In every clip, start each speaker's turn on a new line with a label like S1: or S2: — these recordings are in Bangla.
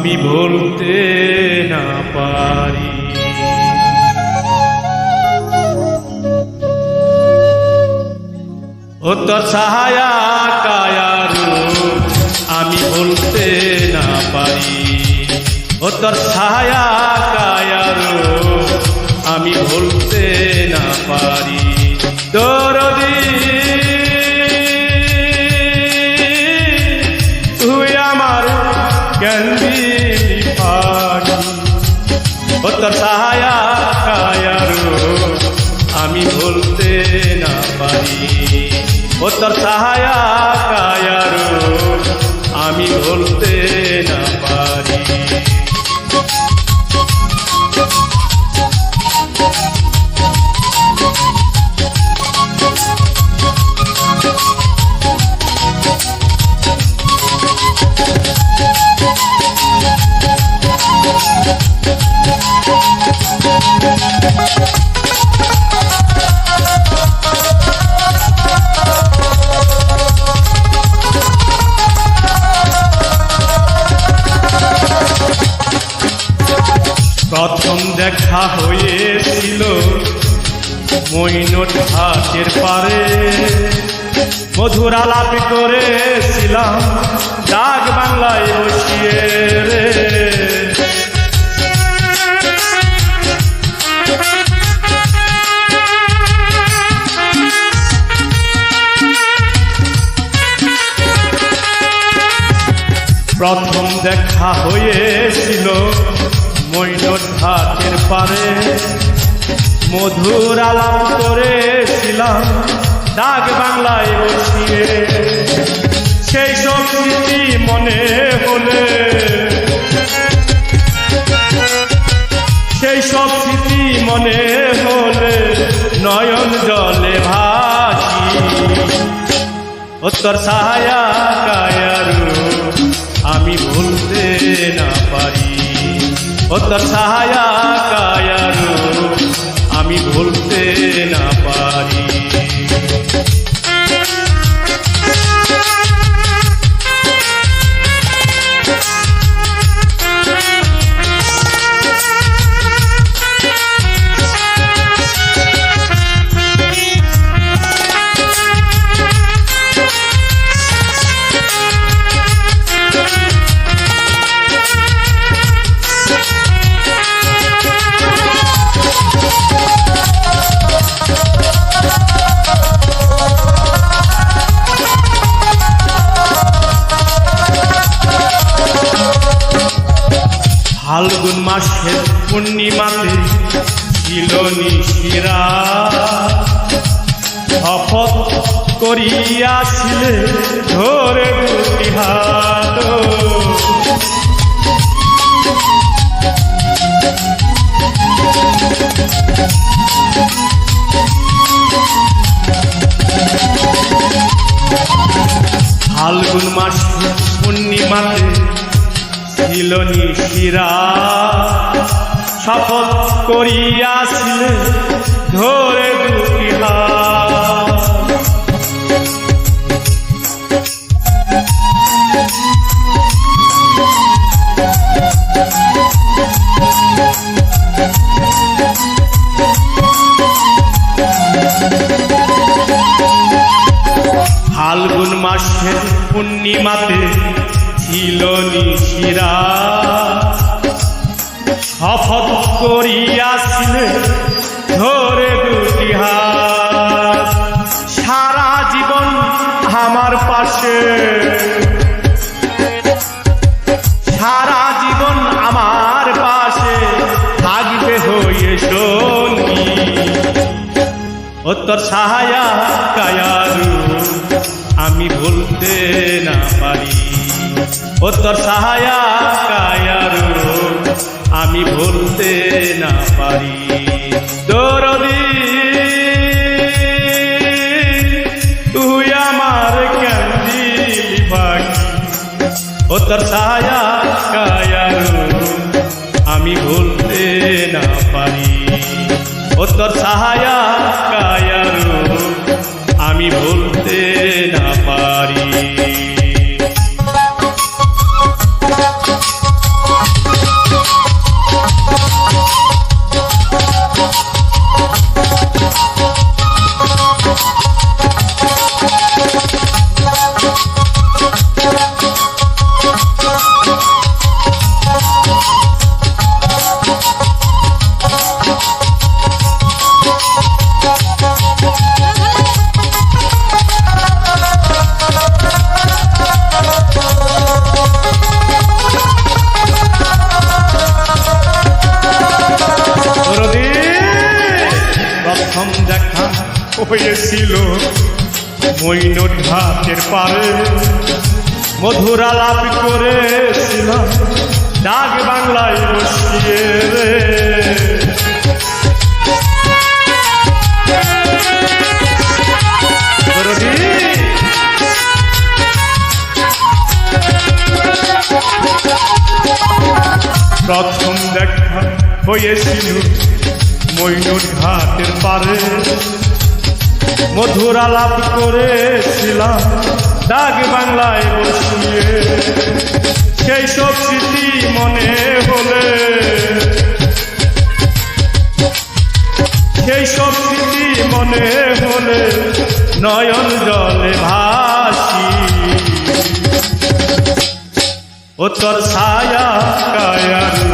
S1: আমি বলতে না পারি। ও তো সাহায়া কায়ারু আমি বলতে না পারি। ও তো সাহায়া আমি বলতে বলতে না পারি। ও তোর ছায়া কায়ারু আমি বলতে না পারি। প্রথম করেছিলাম ডাক বাংলায় বসিয়ে রে। প্রথম দেখা হয়েছিল মৈনট ঘাটের পারে। মধুর আলাপ করেছিলাম। ডাক বাংলায় উত্তর সাহায্য কায়ারু আমি ভুলতে না পারি। ও তোর আমি ফাল্গুন মাসের পূর্ণিমাতে ছিল নিশিরা। শপথ করিয়াছিলে ধরে দুটি হাত ফাল্গুন মাস পূর্ণিমাতে ছিল নিশিরা শপথ করিয়াছিলে ধরে দুটি ফাল্গুন মাসের পূর্ণিমাতে ছিল নিশিরা, শপথ করিয়াছিলে ধরে দুটি হাত। সারা জীবন আমার পাশে। সারা জীবন আমার পাশে থাকবে হয়ে সঙ্গী ও তোর সাহায্য কায়ারু, আমি ভুলতে না পারি। ও তোর সাহায়া আমি ভুলতে না পারি। দরদি, তুই আমার ক্যান্দিলি পাখি ও তোর সাহায়া আমি ভুলতে না পারি। ও তোর সাহায়া হয়েছিল মৈনট ঘাটের পারে মধুরা লাভ করেছিলাম। ডাক বাংলায় বসিয়ে রে। প্রথম দেখা হয়েছিল মৈনুর ঘাটের পারে। মধুর আলাপ করেছিলাম ডাক বাংলায় বসিয়ে। সেই সব স্মৃতি মনে হলে। সেই সব স্মৃতি মনে হলে নয়ন জলে ভাসি। ও তোর ছায়া কায়ারু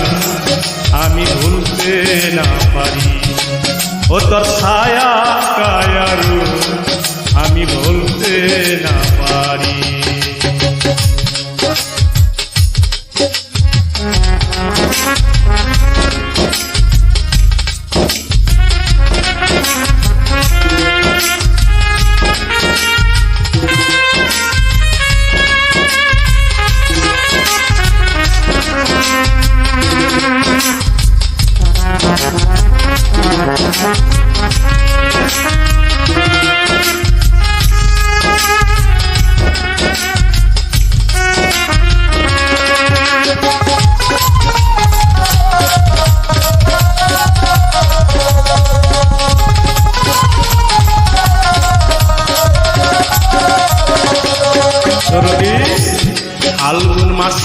S1: আমি ভুলতে না পারি। ও তোর ছায়া কায়ারু আমি বলতে না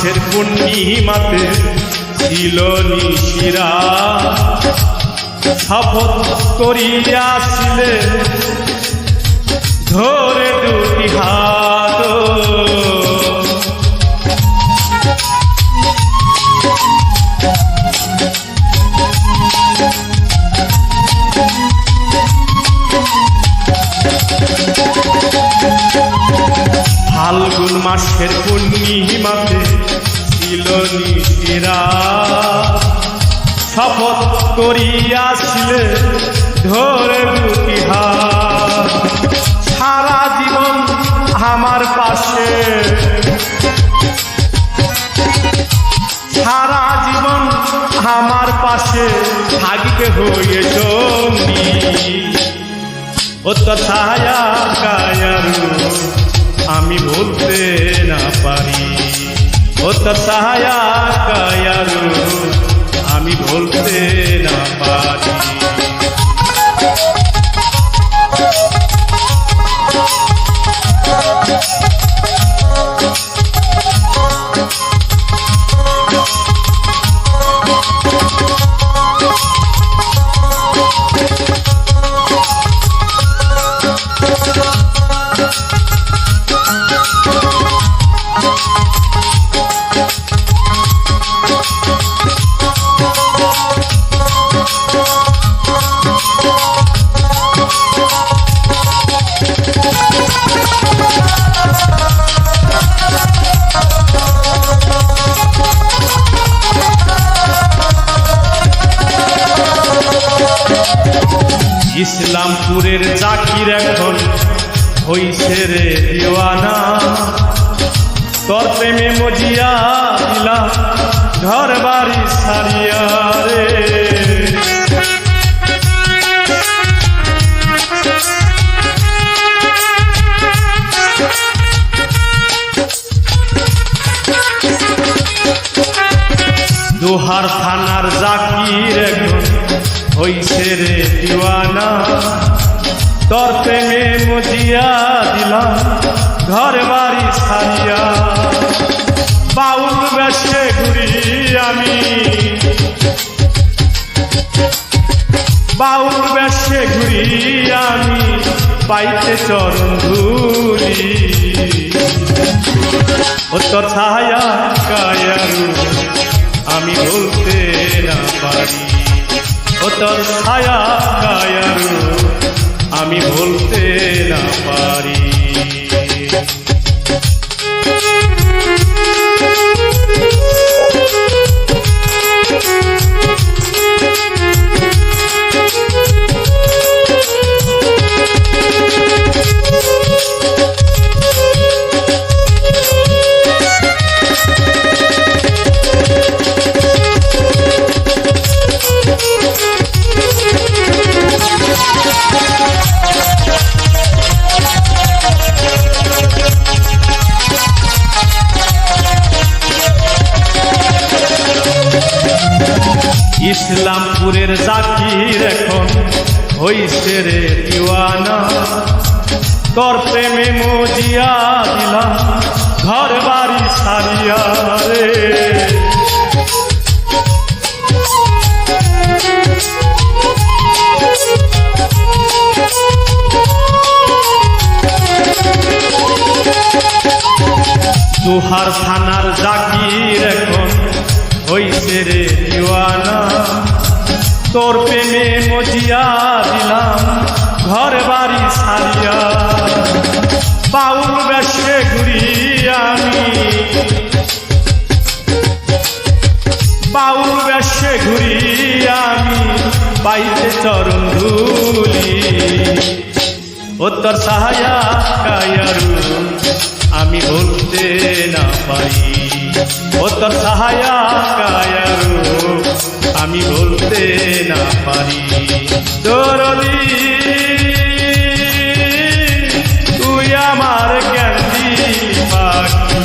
S1: মাসের পূর্ণিমাতে ছিল নিশিরা। শপথ করিয়াছিলে ধরে দুটি হাত। ফাল্গুন মাসের পূর্ণিমাতে ছিল শপথ করিয়াছিলে ধরে সারা জীবন আমার পাশে। সারা জীবন আমার পাশে থাকবে হয়ে জমি। ও তো ছায়া কায়ারু আমি বলতে না পারি। ও তো ছায়া কায়ারু আমি বলতে না ইসলামপুরের জাকির এখন হইছে রে দিওয়ানা। তোর প্রেমে মজিয়া দিলা ঘর বাড়ি সারিয়া রে। দুহার থানার জাকির এখন হইছে রে দিওয়ানা। তোর প্রেমে মজিয়া দিলাম ঘর বাড়ি সারিয়া বাউল বেশে ঘুরি আমি। বাউল বেশে ঘুরি আমি, পাইতে চরণ ধুলি। ও তোর ছায়া কায়ারু, আমি বলতে না পারি। ও তোর ছায়া আমি বলতে না পারি। ইসলামপুরের জাকির এখন হইছে রে দিওয়ানা। তোর প্রেমে মজিয়া দিলাম ঘর বাড়ি সারিয়া রে। দুহার থানার জাকির এখন হইছে রে তোর প্রেমে মজিয়া দিলাম, ঘর বাড়ি সারিয়া বাউল বেশে ঘুরি আমি বাউল বেশে ঘুরি আমি বাইরে চরণ ধুলি। ও তোর সাহায্য আমি বলতে না পারি। ও তোর সাহায্য আমি বলতে না পারি। দরদি, তুই আমার জ্ঞানী পাখি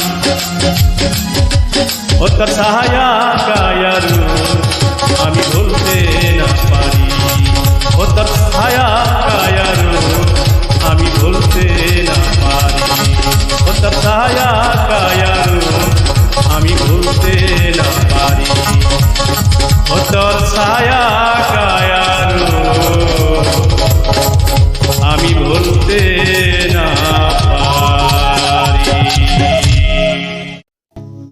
S1: ও তোর সাহায্য আমি বলতে না পারি।